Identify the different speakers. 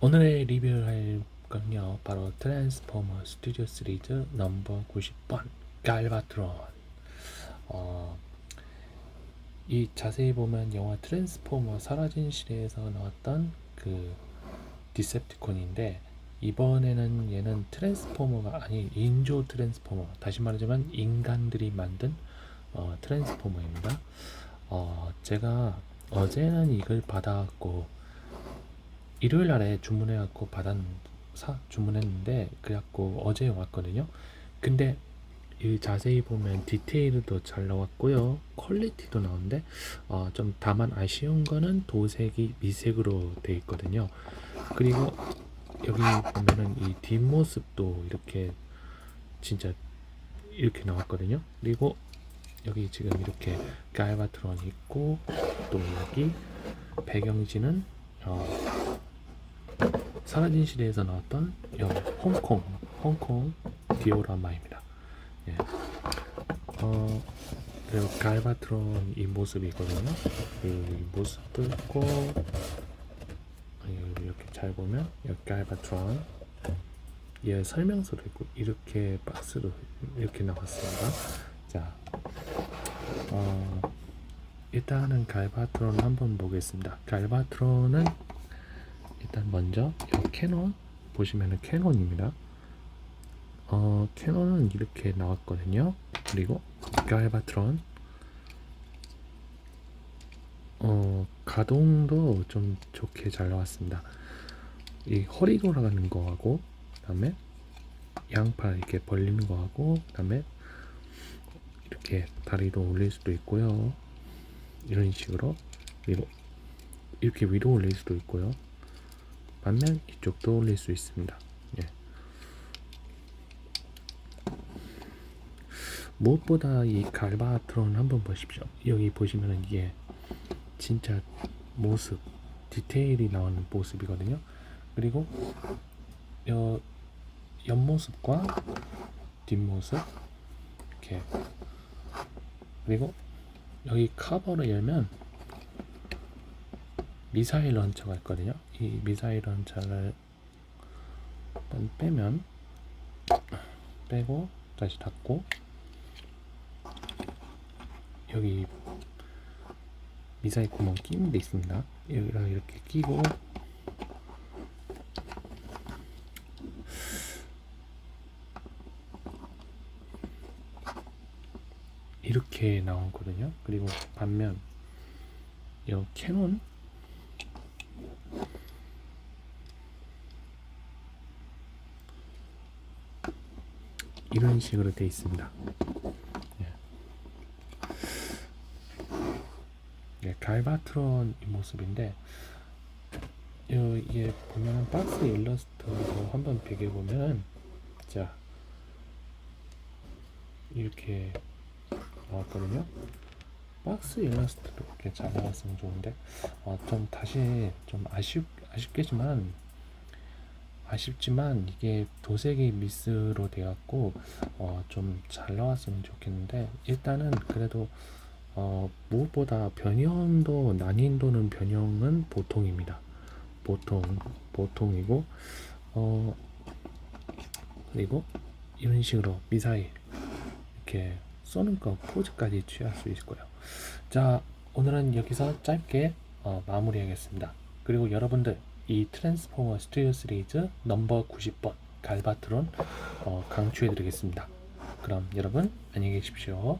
Speaker 1: 오늘의 리뷰할 건요 바로 트랜스포머 스튜디오 시리즈 넘버 90번 갈바트론. 어, 이 자세히 보면 영화 트랜스포머 사라진 시대에서 나왔던 그 디셉티콘인데 이번에는 얘는 트랜스포머가 아닌 인조 트랜스포머 다시 말하자면 인간들이 만든 어, 트랜스포머입니다. 어, 제가 어제는 이걸 받아갖고 일요일 날에 주문해갖고 받았 사 주문했는데 그래갖고 어제 왔거든요. 근데 이 자세히 보면 디테일도 잘 나왔고요. 퀄리티도 나오는데 어, 좀 다만 아쉬운 거는 도색이 미색으로 돼 있거든요. 그리고 여기 보면은 이 뒷모습도 이렇게 진짜 이렇게 나왔거든요. 그리고 여기 지금 이렇게 갈바트론이 있고 또 여기 배경지는 어, 사라진 시대에서 나왔던 영 홍콩 홍콩 디오라마입니다. 예. 어 그리고 갈바트론 이 모습이거든요. 이 모습도 있고 이렇게 잘 보면 여기 갈바트론 얘 설명서도 있고 이렇게 박스로 이렇게 나왔습니다. 자, 어, 일단은 갈바트론 한번 보겠습니다. 갈바트론은 일단 먼저 이 캐논 보시면은 캐논입니다. 어 캐논은 이렇게 나왔거든요. 그리고 갈바트론 어 가동도 좀 좋게 잘 나왔습니다. 이 허리 돌아가는 거하고 그다음에 양팔 이렇게 벌리는 거하고 그다음에 이렇게 다리도 올릴 수도 있고요. 이런 식으로 그리고 이렇게 위로 올릴 수도 있고요. 반면 이쪽도 올릴 수 있습니다. 예. 무엇보다 이 갈바트론 한번 보십시오. 여기 보시면은 이게 진짜 모습, 디테일이 나오는 모습이거든요. 그리고 여, 옆모습과 뒷모습 이렇게 그리고 여기 커버를 열면 미사일 런처가 있거든요. 이 미사일 런처를 일단 빼면 빼고 다시 닫고 여기 미사일 구멍 끼는 데 있습니다. 여기다 이렇게 끼고 이렇게 나오거든요. 그리고 반면 이 캐논 이런 식으로 되어 있습니다. 예. 예, 갈바트론 이 모습인데 여기에 보면은 박스 일러스트로 한번 비교해 보면 자 이렇게 나왔거든요. 박스 일러스트도 이렇게 잘 나왔으면 좋은데 어, 좀 다시 좀 아쉽 아쉽겠지만 아쉽지만 이게 도색이 미스로 되었고 어, 좀 잘 나왔으면 좋겠는데 일단은 그래도 어, 무엇보다 변형도 난이도는 변형은 보통입니다. 보통 보통이고 어, 그리고 이런 식으로 미사일 이렇게 쏘는 거 포즈까지 취할 수 거예요. 자 오늘은 여기서 짧게 어, 마무리하겠습니다. 그리고 여러분들 이 트랜스포머 스튜디오 시리즈 넘버 90번 갈바트론 어, 강추해 드리겠습니다. 그럼 여러분 안녕히 계십시오.